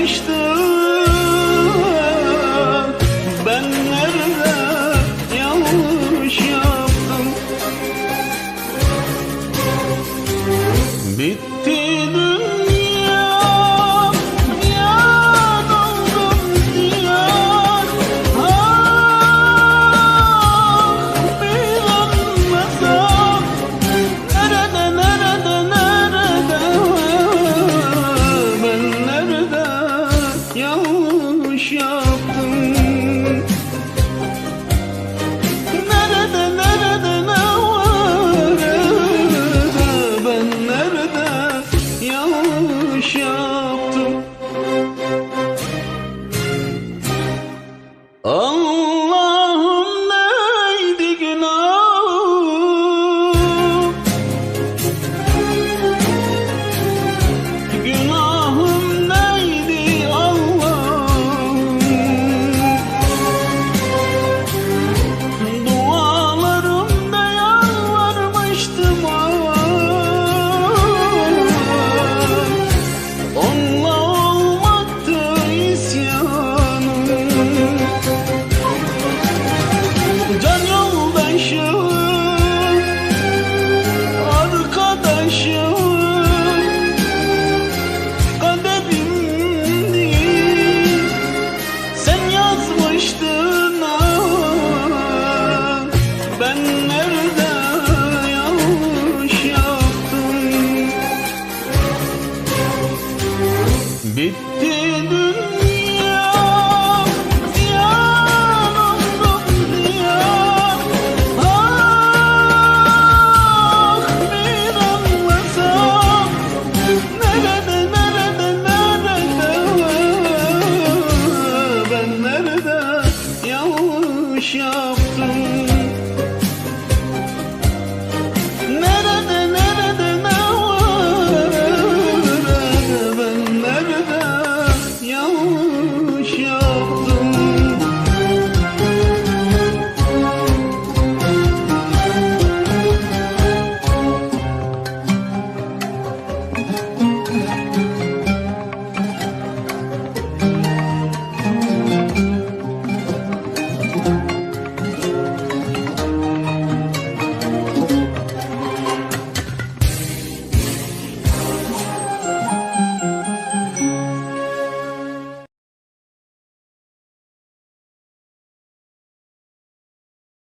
karıştım Ben nerede yanlış yaptım? Bitti. Ben nerede yanlış yaptım? Bitti